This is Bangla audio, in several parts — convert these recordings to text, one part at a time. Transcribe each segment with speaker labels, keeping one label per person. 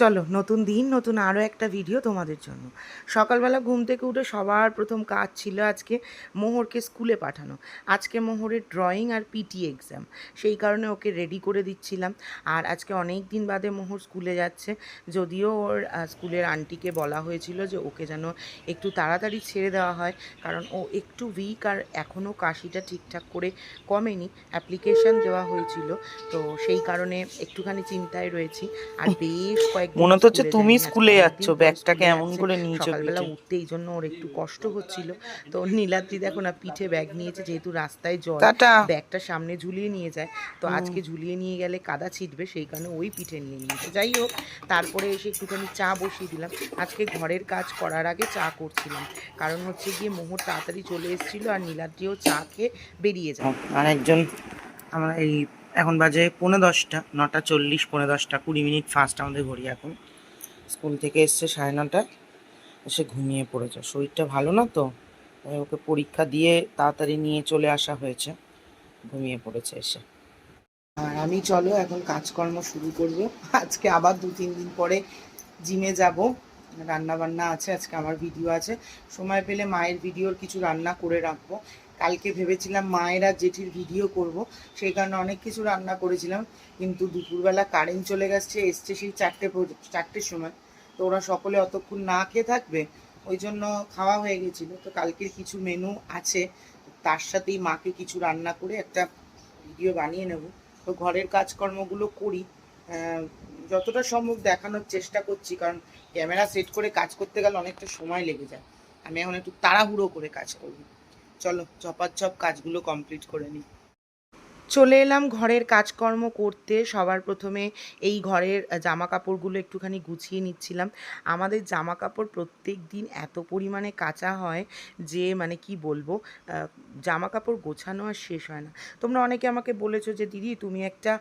Speaker 1: চলো নতুন দিন নতুন আরও একটা ভিডিও তোমাদের জন্য। সকালবেলা ঘুম থেকে উঠে সবার প্রথম কাজ ছিল আজকে মোহরকে স্কুলে পাঠানো। আজকে মোহরের ড্রয়িং আর পিটি এক্সাম সেই কারণে ওকে রেডি করে দিচ্ছিলাম। আর আজকে অনেক দিন বাদে মোহর স্কুলে যাচ্ছে। যদিও ওর স্কুলের আন্টিকে বলা হয়েছিল যে ওকে যেন একটু তাড়াতাড়ি ছেড়ে দেওয়া হয়। কারণ ও একটু উইক আর এখনও কাশিটা ঠিকঠাক করে কমেনি। অ্যাপ্লিকেশন দেওয়া হয়েছিল। তো সেই কারণে একটুখানি চিন্তায় রয়েছি। আর বেশ কয়েক
Speaker 2: মনে তো হচ্ছে তুমি স্কুলে যাচ্ছ, ব্যাগটাকে এমন করে নিয়েছো
Speaker 1: সকালবেলা উঠতে এই জন্য ওর একটু কষ্ট হচ্ছিল। তো নীলাদ্রি দেখো না পিঠে ব্যাগ নিয়েছে যেহেতু রাস্তায় জল ব্যাগটা সামনে ঝুলিয়ে নিয়ে যায় তো আজকে ঝুলিয়ে নিয়ে গেলে কাদা ছিটবে সেই কারণে ওই পিঠে নিয়ে নিয়েছে। যাই হোক তারপরে এসে একটুখানি চা বসিয়ে দিলাম। আজকে ঘরের কাজ করার আগে চা করছিলাম। কারণ হচ্ছে গিয়ে মোহর তাড়াতাড়ি চলে এসেছিল আর নীলাদ্রিও চা খেয়ে বেরিয়ে যায়।
Speaker 2: আর একজন আমরা এই এখন বাজে পৌনে দশটা, নটা চল্লিশ, পৌনে দশটা, কুড়ি মিনিট ফার্স্ট আমাদের ঘড়ি এখন। স্কুল থেকে এসছে সাড়ে নটায় এসে ঘুমিয়ে পড়েছে। শরীরটা ভালো না তো? তাই ওকে পরীক্ষা দিয়ে তাড়াতাড়ি নিয়ে চলে আসা হয়েছে। ঘুমিয়ে পড়েছে এসে।
Speaker 1: আর আমি চলো এখন কাজকর্ম শুরু করব। আজকে আবার দু তিন দিন পরে জিমে যাব। রান্না বান্না আছে, আজকে আমার ভিডিও আছে। সময় পেলে মায়ের ভিডিওর কিছু রান্না করে রাখব। কালকে ভেবেছিলাম মায়েরা জেঠির ভিডিও করব, সেই কারণে অনেক কিছু রান্না করেছিলাম, কিন্তু দুপুরবেলা কারেন্ট চলে গেছে, এসছে সেই চারটে চারটের সময়। তো ওরা সকলে অতক্ষণ না খেয়ে থাকবে, ওই জন্য খাওয়া হয়ে গেছিল। তো কালকের কিছু মেনু আছে, তার সাথেই মাকে কিছু রান্না করে একটা ভিডিও বানিয়ে নেব। তো ঘরের কাজকর্মগুলো করি যতটা সম্ভব দেখানোর চেষ্টা করছি, কারণ ক্যামেরা সেট করে কাজ করতে গেলে অনেকটা সময় লেগে যায়। আমি এখন একটু তাড়াহুড়ো করে কাজ করব। চলো চপাচ্ছপ কাজগুলো কমপ্লিট করে নিই। চলে এলাম ঘরের কাজকর্ম করতে। সবার প্রথমে এই ঘরের জামা কাপড়গুলো একটুখানি গুছিয়ে নিচ্ছিলাম। আমাদের জামা কাপড় প্রত্যেক দিন এত পরিমাণে কাঁচা হয় যে মানে কি বলব জামা কাপড় গোছানো আর শেষ হয় না। তোমরা অনেকে আমাকে বলেছ যে, দিদি, তুমি একটা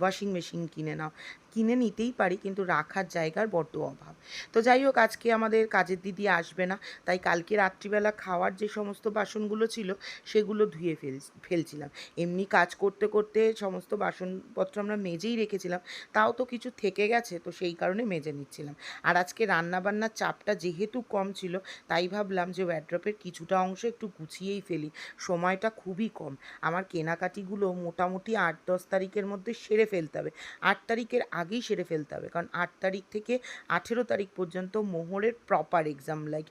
Speaker 1: ওয়াশিং মেশিন কিনে নাও। কিনে নিতেই পারি, কিন্তু রাখার জায়গার বড্ড অভাব। তো যাই হোক, আজকে আমাদের কাজের দিদি আসবে না, তাই কালকে রাত্রিবেলা খাওয়ার যে সমস্ত বাসনগুলো ছিল, সেগুলো ধুয়ে ফেল, ফেলছিলাম। এমনি কাজ করতে করতে সমস্ত বাসনপত্র আমরা মেজেই রেখেছিলাম, তাও তো কিছু থেকে গেছে, তো সেই কারণে মেজে নিচ্ছিলাম। আর আজকে রান্নাবান্নার চাপটা যেহেতু কম ছিল, তাই ভাবলাম যে ওয়ার্ড্রপের কিছুটা অংশ একটু গুছিয়েই ফেলি, সময়টা খুবই কম। আমার কেনাকাটিগুলো মোটামুটি আট দশ তারিখের মধ্যে সেরে ফেলতে হবে। আট তারিখের আগেই সেরে ফেলতে হবে। কারণ আট তারিখ থেকে আঠেরো তারিখ পর্যন্ত মোহরের proper exam like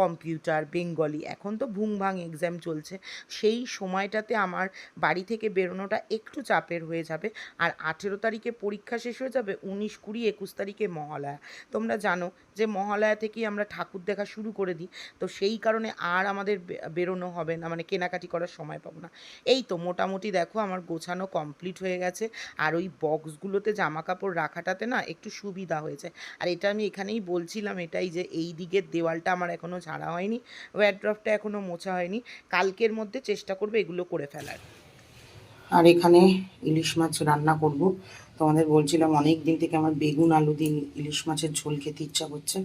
Speaker 1: computer Bengali এখন তো ভুং ভাং এক্সাম চলছে। সেই সময়টাতে আমার বাড়ি থেকে বেরোনোটা একটু চাপের হয়ে যাবে। আর আঠেরো তারিখে পরীক্ষা শেষ হয়ে যাবে উনিশ কুড়ি একুশ তারিখে মহালয়া। তোমরা জানো যে মহালয়া থেকেই আমরা ঠাকুর দেখা শুরু করে দিই। তো সেই কারণে আর আমাদের বেরোনো হবে না মানে কেনাকাটি করার সময় পাবো না। এই তো মোটামুটি দেখো আমার গোছানো কমপ্লিট হয়ে গেছে। আর ওই বক্সগুলোতে জামা কাপড় রাখাটাতে না একটু সুবিধা হয়েছে। আর এটা আমি এখানেই বলছিলাম এটাই যে এই দিকের দেওয়ালটা আমার এখনও ঝাড়া হয়নি ওয়ারড্রফটা এখনও মোছা হয়নি। কালকের মধ্যে চেষ্টা করবে এগুলো করে ফেলার।
Speaker 2: আর এখানে ইলিশ মাছ রান্না করব। তোমাদের বলছিলাম অনেক দিন থেকে আমার বেগুন আলু দিয়ে ইলিশ মাছের ঝোল খেতে ইচ্ছা করছে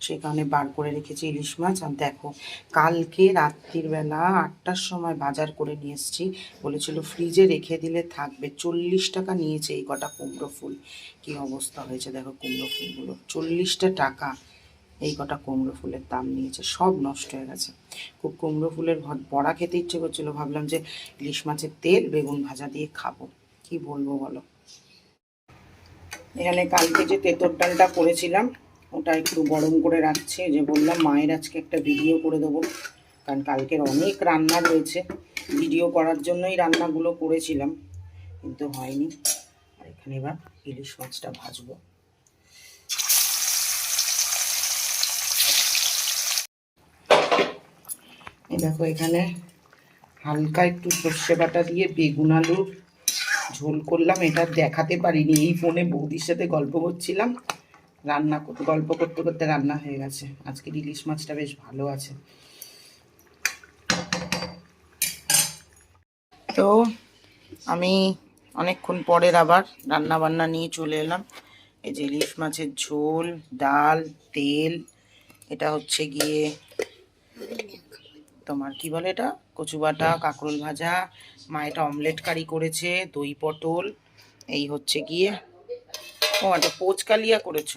Speaker 2: সেই কারণে বার করে রেখেছি ইলিশ মাছ। আর দেখো, কালকে রাত্রির বেলা আটটার সময় বাজার করে নিয়ে এসেছি। বলেছিল, ফ্রিজে রেখে দিলে থাকবে। চল্লিশ টাকা নিয়েছে এই কটা কুমড়ো ফুল। কি অবস্থা হয়েছে দেখো কুমড়ো ফুলগুলো। চল্লিশটা টাকা। এই কটা কুমড়ো ফুলের দাম নিয়েছে, সব নষ্ট হয়ে গেছে। খুব কুমড়ো ফুলের বড়া খেতে ইচ্ছে করছিল, ভাবলাম যে ইলিশ মাছের তেল, বেগুন ভাজা দিয়ে খাব। কি বলব বলো? এখানে কালকে যে তেঁতর ডালটা করেছিলাম, ওটা একটু গরম করে রাখছি, যে বললাম মায়ের আজকে একটা ভিডিও করে দেবো। কারণ কালকের অনেক রান্না রয়েছে ভিডিও করার জন্যই রান্নাগুলো করেছিলাম, কিন্তু হয়নি। আর এখানে এবার ইলিশ মাছটা ভাজবো। এই দেখো এখানে হালকা একটু সর্ষে বাটা দিয়ে বেগুন আলুর ঝোল করলাম। এটা দেখাতে পারিনি। এই ফোনে বৌদির সাথে গল্প করছিলাম। রান্না গল্প করতে করতে রান্না হয়ে গেছে। আজকে ইলিশ মাছটা বেশ ভালো আছে। তো আমি অনেকক্ষণ পরের আবার রান্না বান্না নিয়ে চলে এলাম। এই যে ইলিশ মাছের ঝোল, ডাল, তেল, এটা হচ্ছে গিয়ে তোমার কি বলে এটা? কচু বাটা কাঁকরোল ভাজা মা এটা অমলেট কারি করেছে দই পটল এই হচ্ছে গিয়ে
Speaker 1: ও আচ্ছা পোচকালিয়া করেছ।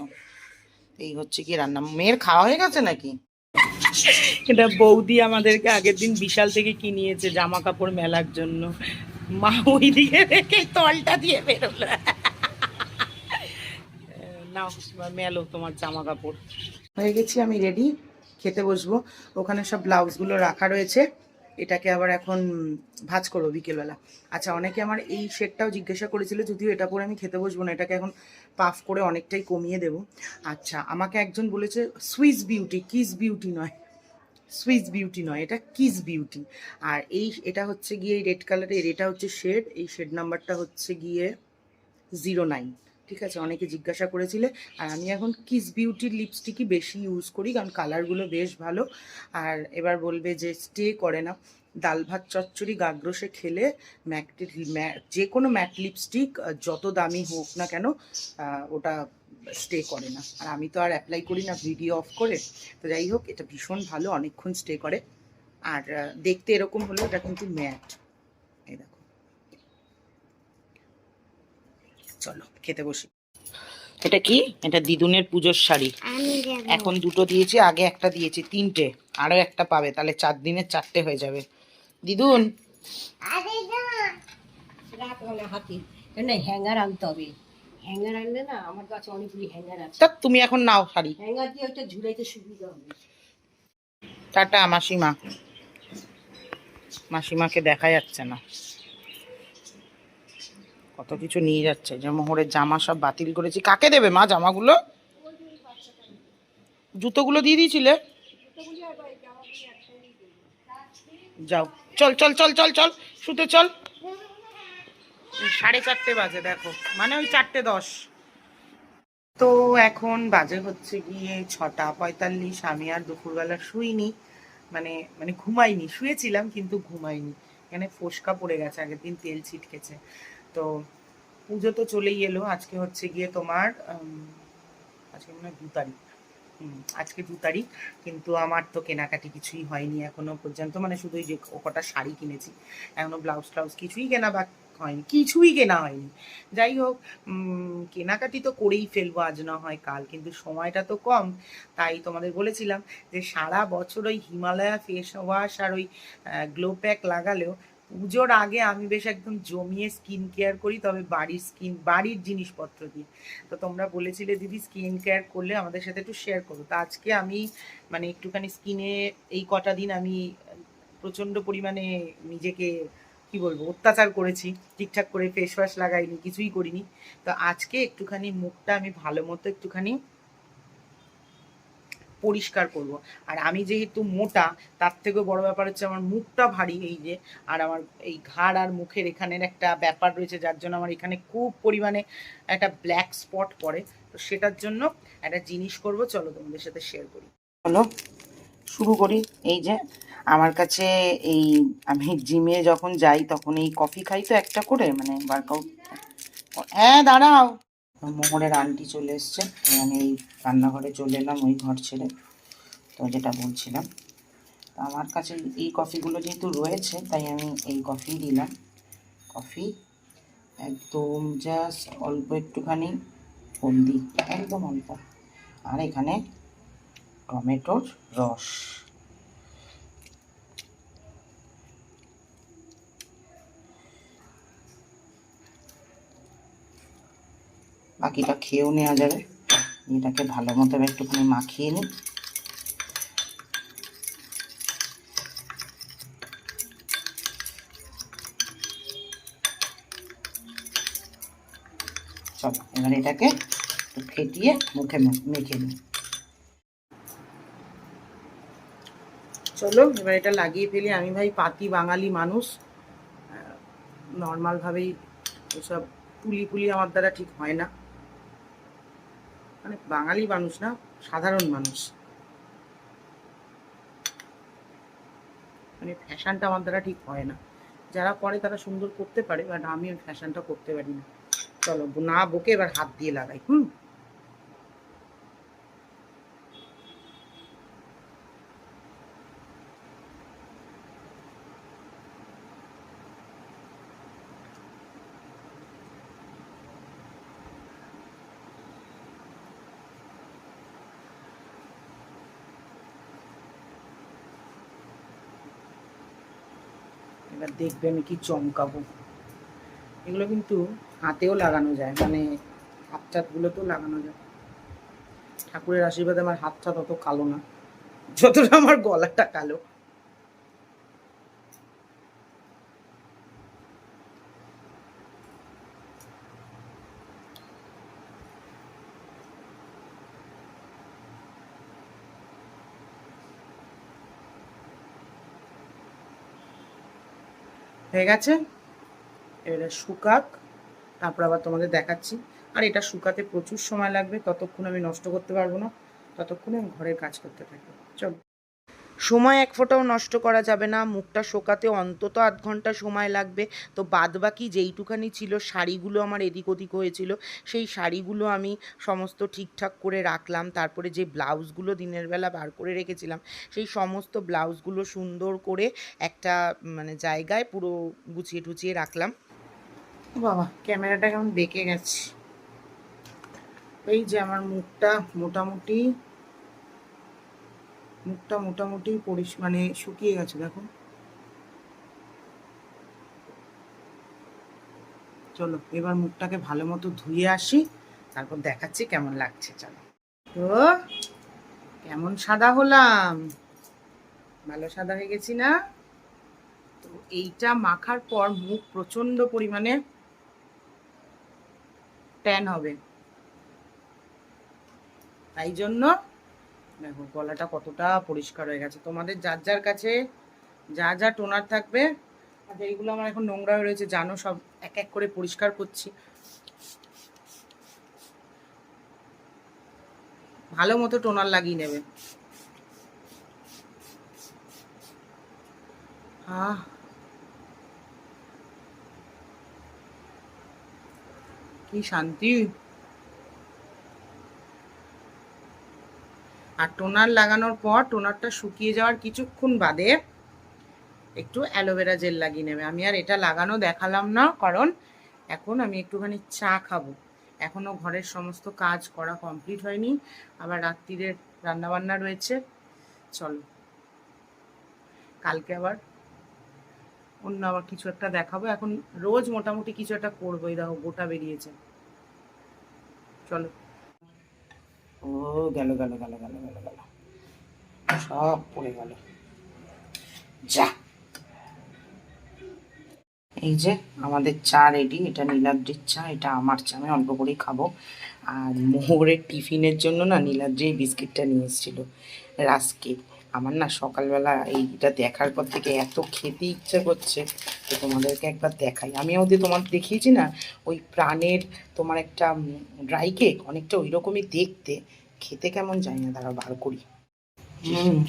Speaker 1: এই হচ্ছে কি রান্না। মেয়ের খাওয়া হয়ে গেছে নাকি?
Speaker 3: এটা বৌদি আমাদেরকে আগের দিন বিশাল থেকে কিনিয়েছে জামা কাপড় মেলার জন্য। মা ওই দিকে রেখে তলটা দিয়ে বেরোলো। নাও মেলো তোমার জামা কাপড় হয়ে গেছি আমি রেডি খেতে বসবো। ওখানে সব ব্লাউজগুলো রাখা রয়েছে। এটাকে আবার এখন ভাজ করব বিকেলবেলা। আচ্ছা অনেকে আমার এই শেডটাও জিজ্ঞাসা করেছিল, যদিও এটা পরে আমি খেতে বসবো না, এটাকে এখন পাফ করে অনেকটাই কমিয়ে দেব। আচ্ছা আমাকে একজন বলেছে সুইস বিউটি কিস বিউটি নয়। সুইস বিউটি নয়, এটা কিস বিউটি আর এই, এটা হচ্ছে গিয়ে রেড কালারের এটা হচ্ছে শেড এই শেড নাম্বারটা হচ্ছে গিয়ে জিরো নাইন ঠিক আছে, অনেকে জিজ্ঞাসা করেছিলে। আর আমি এখন কিস বিউটির লিপস্টিকই বেশি ইউজ করি, কারণ কালারগুলো বেশ ভালো। আর এবার বলবে যে স্টে করে না ডাল ভাত চচ্চড়ি গাগ্রসে খেলে ম্যাকটির যে কোনো ম্যাট লিপস্টিক যত দামি হোক না কেন ওটা স্টে করে না। আর আমি তো আর অ্যাপ্লাই করি না ভিডিও অফ করে। তো যাই হোক, এটা ভীষণ ভালো, অনেকক্ষণ স্টে করে। আর দেখতে এরকম হলো এটা কিন্তু ম্যাট এই দেখো চলো খেতে বসি। এটা কি? এটা দিদুনের পুজোর শাড়ি। এখন দুটো দিয়েছি আগে একটা দিয়েছি তিনটে। আরও একটা পাবে তাহলে চার দিনের চারটে হয়ে যাবে। দিদুন!
Speaker 4: হ্যাঙ্গার আনতে হবে। হ্যাঙ্গার আনলে না আমার কাছে অনেকগুলি হ্যাঙ্গার আছে।
Speaker 1: তুমি এখন নাও শাড়ি।
Speaker 4: হ্যাঙ্গার দিয়ে ওইটা ঝুলাইতে সুবিধা হবে।
Speaker 1: টাটা মাসিমা। মাসিমাকে দেখা যাচ্ছে না। কত কিছু নিয়ে যাচ্ছে, যে মোহরের জামা সব বাতিল করেছি। কাকে দেবে মা জামাগুলো? জুতোগুলো দিয়ে দিয়েছিলে? যাও, চল চল চল চল চল, শুতে চল। সাড়ে চারটে বাজে, দেখো মানে ওই চারটে দশ। তো এখন বাজে হচ্ছে গিয়ে ছটা পঁয়তাল্লিশ, আমি আর দুপুরবেলা শুইনি। মানে মানে ঘুমাইনি, শুয়েছিলাম কিন্তু ঘুমাইনি। এখানে ফোসকা পড়ে গেছে, আগের দিন তেল ছিটকেছে। তো পুজো তো চলেই এলো। আজকে হচ্ছে গিয়ে তোমার আজকে মনে হয় দু তারিখ। আজকে দু তারিখ, কিন্তু আমার তো কেনাকাটি কিছুই হয়নি এখনও পর্যন্ত। মানে শুধু যে কটা শাড়ি কিনেছি, এখনও ব্লাউজ ট্লাউজ কিছুই কেনা বা হয়নি, কিছুই কেনা হয়নি। যাই হোক কেনাকাটি তো করেই ফেলব, আজ না হয় কাল। কিন্তু সময়টা তো কম, তাই তোমাদের বলেছিলাম যে সারা বছর ওই হিমালয়া ফেস ওয়াশ আর ওই গ্লো প্যাক লাগালেও পুজোর আগে আমি বেশ একদম জমিয়ে স্কিন কেয়ার করি, তবে বাড়ির স্কিন বাড়ির জিনিসপত্র দিয়ে। তো তোমরা বলেছিলে, দিদি স্কিন কেয়ার করলে আমাদের সাথে একটু শেয়ার করো। তো আজকে আমি মানে একটুখানি স্কিনে এই কটা দিন আমি প্রচণ্ড পরিমাণে নিজেকে, কি বলব, অত্যাচার করেছি। ঠিকঠাক করে ফেস ওয়াশ লাগাইনি, কিছুই করিনি। তো আজকে একটুখানি মুখটা আমি ভালো মতো একটুখানি পরিষ্কার করব। আর আমি যেহেতু মোটা, তার থেকেও বড় ব্যাপার হচ্ছে আমার মুখটা ভারী এই যে, আর আমার এই ঘাড় আর মুখের এখানের একটা ব্যাপার রয়েছে, যার জন্য আমার এখানে খুব পরিমাণে একটা ব্ল্যাক স্পট পড়ে। তো সেটার জন্য একটা জিনিস করব, চলো তোমাদের সাথে শেয়ার করি। চলো, শুরু করি। এই যে, আমার কাছে এই, আমি জিমে যখন যাই, তখন এই কফি খাই তো একটা করে মানে ওয়ার্কআউট হ্যাঁ দাঁড়াও। মোহরের আন্টি চলে এসছে তো আমি এই রান্নাঘরে চলে এলাম, ওই ঘর ছেড়ে। তো যেটা বলছিলাম, তো আমার কাছে এই কফিগুলো যেহেতু রয়েছে, তাই আমি এই কফি দিলাম। কফি একদম জাস্ট অল্প একটুখানি হলদি, একদম অল্প। আর এখানে টমেটোর রস। বাকিটা খেয়েও নেওয়া যাবে। এটাকে ভালো মতো একটুখানি মাখিয়ে নিই। চলো, এবার এটাকে ফেটিয়ে মুখে মেখে নিই। চলো, এবার এটা লাগিয়ে ফেলি। আমি ভাই পাতি বাঙালি মানুষ। নর্মালভাবেই এসব পুলি পুলি আমার দ্বারা ঠিক হয় না। মানে বাঙালি মানুষ না, সাধারণ মানুষ। মানে ফ্যাশনটা আমার দ্বারা ঠিক হয় না। যারা করে তারা সুন্দর করতে পারে, বাট আমি ওই ফ্যাশনটা করতে পারি না। চলো, না বকে এবার হাত দিয়ে লাগাই, হুম? এবার দেখবে আমি কি চমকাবো। এগুলো কিন্তু হাতেও লাগানো যায় মানে হাত চাতগুলোতেও লাগানো যায়। ঠাকুরের আশীর্বাদে আমার হাতটা অত কালো না, যতটা আমার গলাটা কালো। হয়ে গেছে। এটা শুকাক, তারপর আবার তোমাদের দেখাচ্ছি। আর এটা শুকাতে প্রচুর সময় লাগবে, ততক্ষণ আমি নষ্ট করতে পারব না, ততক্ষণে আমি ঘরের কাজ করতে থাকি। চল সময় এক ফোঁটাও নষ্ট করা যাবে না, মুখটা শোকাতে অন্তত আধ ঘণ্টা সময় লাগবে। তো বাদ বাকি যেইটুখানি ছিল শাড়িগুলো আমার এদিক ওদিক হয়েছিল, সেই শাড়িগুলো আমি সমস্ত ঠিকঠাক করে রাখলাম। তারপরে যে ব্লাউজগুলো দিনের বেলা বার করে রেখেছিলাম, সেই সমস্ত ব্লাউজগুলো সুন্দর করে একটা মানে জায়গায় পুরো গুছিয়ে টুচিয়ে রাখলাম। বাবা, ক্যামেরাটা কেমন বেঁকে গেছে? এই যে আমার মুখটা মোটামুটি মুখটা মোটামুটি পরিস মানে শুকিয়ে গেছে, দেখো। চলো, এবার মুখটাকে ভালো মতো ধুয়ে আসি, তারপর দেখাচ্ছি কেমন লাগছে, চলো। তো, কেমন সাদা হলাম? ভালো সাদা হয়ে গেছি না? তো এইটা মাখার পর মুখ প্রচণ্ড পরিমাণে ট্যান হবে। তাই জন্য দেখো, গলাটা কতটা পরিষ্কার হয়ে গেছে। তোমাদের যার যার কাছে যা যা টোনার থাকবে আর এইগুলো আমার এখন নোংরা হয়ে রয়েছে, জানো, সব এক এক করে পরিষ্কার করছি। ভালো মতো টোনার লাগিয়ে নেবে। কি শান্তি। আর টোনার লাগানোর পর টোনারটা শুকিয়ে যাওয়ার কিছুক্ষণ বাদে একটু অ্যালোভেরা জেল লাগিয়ে নেবে। আমি আর এটা লাগানো দেখালাম না, কারণ এখন আমি একটুখানি চা খাব। এখনও ঘরের সমস্ত কাজ করা কমপ্লিট হয়নি। আবার রাত্রিরের রান্নাবান্না রয়েছে। চলো। কালকে আবার অন্য আবার কিছু একটা দেখাবো। এখন রোজ মোটামুটি কিছু একটা করব এই দেখো, গোটা বেরিয়েছে। চলো। ও, গেল গেল গেল গেল গেল গেল। সব পড়ে গেল। যা। এই যে আমাদের চা রেডি এটা নীলাদ্রির চা, এটা আমার চা, আমি অল্প করেই খাব। আর মোহরের টিফিনের জন্য না নীলাদ্রি বিস্কিটটা নিয়ে এসেছিল রাস্কে আমার না সকালবেলা এইটা দেখার পর থেকে এত খেতে ইচ্ছে করছে তো তোমাদেরকে একবার দেখাই। আমি ওদের তোমার দেখিয়েছি না ওই প্রাণের তোমার একটা ড্রাই কেক অনেকটা ওই রকমই দেখতে। খেতে কেমন যায় না তারা বার করি। হুম।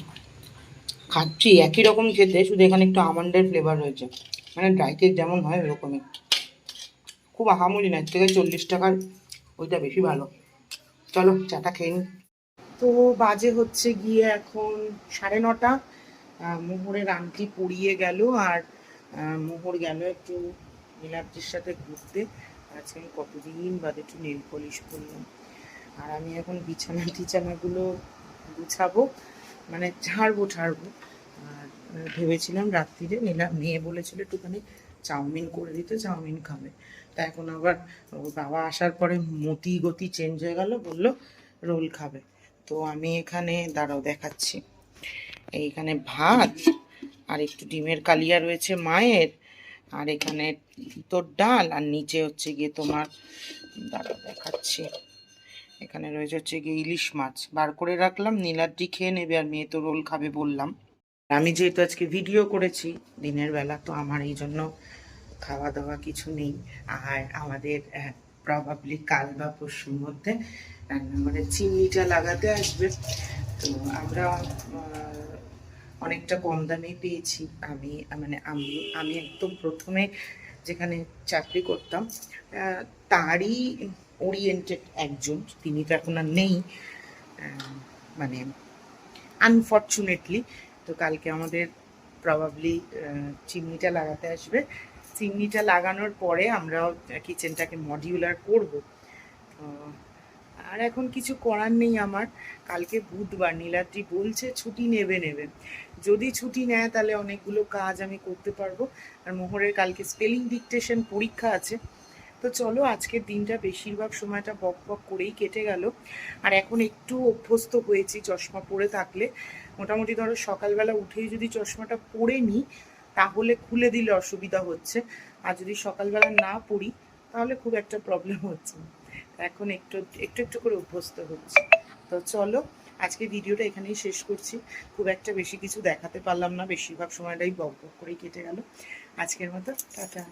Speaker 1: খাচ্ছি একই রকম খেতে শুধু এখানে একটু আমন্ডের ফ্লেভার রয়েছে। মানে ড্রাই কেক যেমন হয় ওরকমই। খুব আহামরি না এর থেকে চল্লিশ টাকার ওইটা বেশি ভালো। চলো চাটা খেয়ে নিই তো বাজে হচ্ছে গিয়ে এখন সাড়ে নটা। মোহরের আংটি পরিয়ে গেল আর মোহর গেল একটু নীলাদ্রির সাথে ঘুরতে। আজকে আমি কতদিন বাদে একটু নেল পলিশ করলাম আর আমি এখন বিছানা টিছানাগুলো গুছাবো মানে ঝাড়বো ঝাড়বো। আর ভেবেছিলাম রাত্রিরে নীলা, মেয়ে বলেছিল একটুখানি চাউমিন করে দিতে, চাউমিন খাবে। তা এখন আবার বাবা আসার পরে মতি গতি চেঞ্জ হয়ে গেল, বলল, রোল খাবে। তো আমি এখানে, দাঁড়াও দেখাচ্ছি। এইখানে ভাত, আর একটু ডিমের কালিয়া রয়েছে মায়ের, আর এখানে তোর ডাল, আর নিচে হচ্ছে গিয়ে তোমার, দাঁড়াও দেখাচ্ছি। এখানে রয়েছে হচ্ছে গিয়ে ইলিশ মাছ। বার করে রাখলাম, নীলাদ্রি খেয়ে নেবে আর মেয়ে তো রোল খাবে বললাম। আমি যেহেতু আজকে ভিডিও করেছি, দিনের বেলা তো আমার এই জন্য খাওয়া দাওয়া কিছু নেই। আর আমাদের প্রবাবলি কাল বা পরশুর মধ্যে রান্নাঘরে চিমনিটা লাগাতে আসবে। তো আমরা অনেকটা কম দামে পেয়েছি। আমি মানে আমি আমি একদম প্রথমে যেখানে চাকরি করতাম তারই ওরিয়েন্টেড একজন। তিনি তো এখন আর নেই মানে আনফর্চুনেটলি তো কালকে আমাদের প্রবাবলি চিমনিটা লাগাতে আসবে। চিমনিটা লাগানোর পরে আমরা কিচেনটাকে মডিউলার করব। আর এখন কিছু করার নেই আমার। কালকে বুধবার নীলাদ্রি বলছে ছুটি নেবে নেবে। যদি ছুটি নেয় তাহলে অনেকগুলো কাজ আমি করতে পারব। আর মোহরের কালকে স্পেলিং ডিকটেশন পরীক্ষা আছে। তো চলো, আজকের দিনটা বেশিরভাগ সময়টা বক বক করেই কেটে গেল। আর এখন একটু অভ্যস্ত হয়েছি চশমা পরে থাকলে। মোটামুটি ধরো সকালবেলা উঠেই যদি চশমাটা পরে নিই তাহলে খুলে দিলে অসুবিধা হচ্ছে। আর যদি সকালবেলা না পড়ি, তাহলে খুব একটা প্রবলেম হচ্ছে এখন একটু একটু একটু করে অভ্যস্ত হচ্ছে। তো চলো, আজকে ভিডিওটা এখানেই শেষ করছি। খুব একটা বেশি কিছু দেখাতে পারলাম না, বেশিরভাগ সময়টাই বক বক করেই কেটে গেল। আজকের মতো, টাটা।